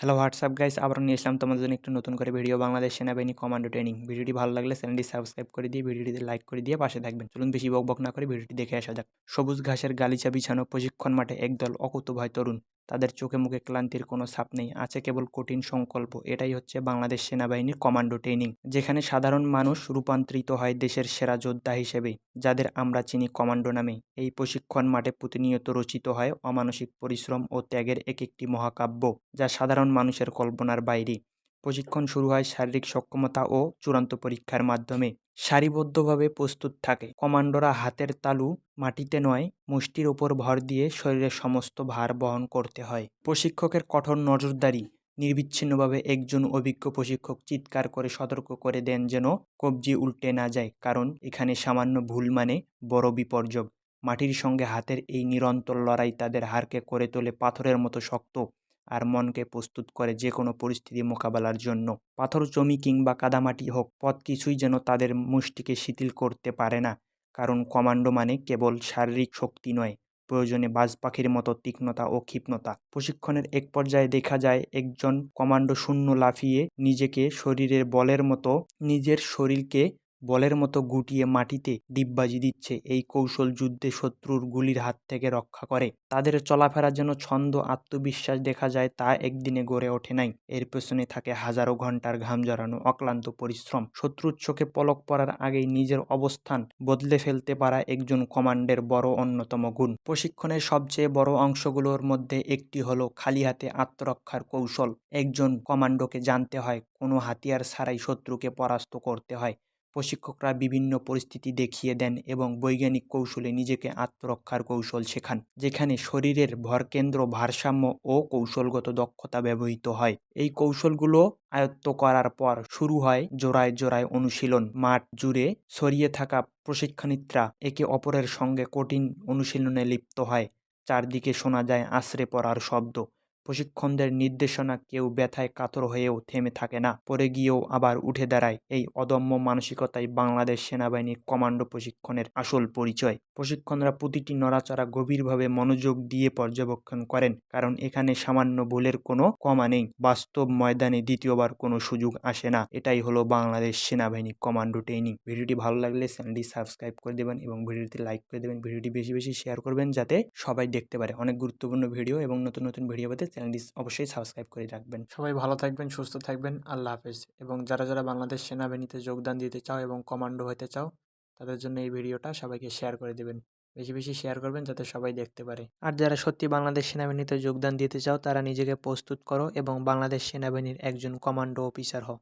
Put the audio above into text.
Hello WhatsApp guys আবার নিয়ে এসলাম তোমাদের জন্য একটু নতুন করে ভিডিও বাংলাদেশ সেনাবাহিনী কমান্ডো ট্রেনিং ভিডিওটি ভালো লাগলে চ্যানেলটি সাবস্ক্রাইব করে দিয়ে ভিডিওটিতে লাইক করে দিয়ে পাশে থাকবেন। চলুন বেশি বক বক না করে ভিডিওটি দেখে আসা যাক। সবুজ ঘাসের গালিচা বিছানো প্রশিক্ষণ মাঠে একদল অকুতভয় তরুণ। তাদের চোখে মুখে ক্লান্তির কোনো ছাপ নেই, আছে কেবল কঠিন সংকল্প। এটাই হচ্ছে বাংলাদেশ সেনাবাহিনীর কমান্ডো ট্রেনিং, যেখানে সাধারণ মানুষ রূপান্তরিত হয় দেশের সেরা যোদ্ধা হিসেবে, যাদের আমরা চিনি কমান্ডো নামে। এই প্রশিক্ষণ মাঠে প্রতিনিয়ত রচিত হয় অমানসিক পরিশ্রম ও ত্যাগের এক একটি মহাকাব্য, যা সাধারণ মানুষের কল্পনার বাইরে। প্রশিক্ষণ শুরু হয় শারীরিক সক্ষমতা ও চূড়ান্ত পরীক্ষার মাধ্যমে। সারিবদ্ধভাবে প্রস্তুত থাকে। কমান্ডোরা হাতের তালু মাটিতে নয়, মুষ্টির ওপর ভর দিয়ে শরীরের সমস্ত ভার বহন করতে হয়। প্রশিক্ষকের কঠোর নজরদারি, নির্বিচ্ছিন্নভাবে একজন অভিজ্ঞ প্রশিক্ষক চিৎকার করে সতর্ক করে দেন যেন কবজি উল্টে না যায়, কারণ এখানে সামান্য ভুল মানে বড় বিপর্যয়। মাটির সঙ্গে হাতের এই নিরন্তর লড়াই তাদের হারকে করে তোলে পাথরের মতো শক্ত আর মনকে প্রস্তুত করে যে কোনো পরিস্থিতি মোকাবেলার জন্য। পাথর, জমি কিংবা কাদামাটি হোক, পথ কিছুই যেন তাদের মুষ্টিকে শিথিল করতে পারে না। কারণ কমান্ডো মানে কেবল শারীরিক শক্তি নয়, প্রয়োজনে বাজ পাখির মতো তীক্ষ্ণতা ও ক্ষিপ্রতা প্রশিক্ষণের এক পর্যায়ে দেখা যায়, একজন কমান্ডো শূন্য লাফিয়ে নিজেকে শরীরের বলের মতো নিজের শরীরকে বলের মতো গুটিয়ে মাটিতে ডিব্বাজি দিচ্ছে। এই কৌশল যুদ্ধে শত্রুর গুলির হাত থেকে রক্ষা করে। তাদের চলাফেরা যেন ছন্দ আত্মবিশ্বাস দেখা যায়, তা একদিনে গড়ে ওঠে নাই। এর পেছনে থাকে হাজারো ঘণ্টার ঘাম জড়ানো অক্লান্ত পরিশ্রম। শত্রুর চোখে পলক পড়ার আগেই নিজের অবস্থান বদলে ফেলতে পারা একজন কমান্ডের বড় অন্যতম গুণ। প্রশিক্ষণের সবচেয়ে বড় অংশগুলোর মধ্যে একটি হলো খালি হাতে আত্মরক্ষার কৌশল। একজন কমান্ডোকে জানতে হয়, কোনো হাতিয়ার ছাড়াই শত্রুকে পরাস্ত করতে হয়। প্রশিক্ষকরা বিভিন্ন পরিস্থিতি দেখিয়ে দেন এবং বৈজ্ঞানিক কৌশলে নিজেকে আত্মরক্ষার কৌশল শেখান, যেখানে শরীরের ভরকেন্দ্র ভারসাম্য ও কৌশলগত দক্ষতা ব্যবহৃত হয়। এই কৌশলগুলো আয়ত্ত করার পর শুরু হয় জোড়ায় জোড়ায় অনুশীলন, মাঠ জুড়ে ছড়িয়ে থাকা প্রশিক্ষণিকরা একে অপরের সঙ্গে কঠিন অনুশীলনে লিপ্ত হয়। চারদিকে শোনা যায় আশ্রে পড়ার শব্দ। প্রশিক্ষণদের নির্দেশনা কেউ ব্যথায় কাতর হয়েও থেমে থাকে না পরে গিয়েও আবার উঠে দাঁড়ায়। এই অদম্য মানসিকতাই বাংলাদেশ সেনাবাহিনীর কমান্ডো প্রশিক্ষণের আসল পরিচয়। প্রশিক্ষণরা প্রতিটি নড়াচড়া গভীরভাবে মনোযোগ দিয়ে পর্যবেক্ষণ করেন, কারণ এখানে সামান্য ভুলের কোনো কমা নেই। বাস্তব ময়দানে দ্বিতীয়বার কোনো সুযোগ আসে না। এটাই হলো বাংলাদেশ সেনাবাহিনী কমান্ডো ট্রেনিং। ভিডিওটি ভালো লাগলে চ্যানেলটি সাবস্ক্রাইব করে দেবেন এবং ভিডিওটি লাইক করে দেবেন। ভিডিওটি বেশি বেশি শেয়ার করবেন যাতে সবাই দেখতে পারে। অনেক গুরুত্বপূর্ণ ভিডিও এবং নতুন নতুন ভিডিও পেতে চ্যানেলটি অবশ্যই সাবস্ক্রাইব করে রাখবেন। সবাই ভালো থাকবেন, সুস্থ থাকবেন, আল্লাহ হাফেজ। এবং যারা যারা বাংলাদেশ সেনাবাহিনীতে যোগদান দিতে চাও এবং কমান্ডো হতে চাও, তাদের জন্য এই ভিডিওটা সবাইকে শেয়ার করে দেবেন। বেশি বেশি শেয়ার করবেন যাতে সবাই দেখতে পারে। আর যারা সত্যি বাংলাদেশ সেনাবাহিনীতে যোগদান দিতে চাও, তারা নিজেকে প্রস্তুত করো এবং বাংলাদেশ সেনাবাহিনীর একজন কমান্ডো অফিসার হও।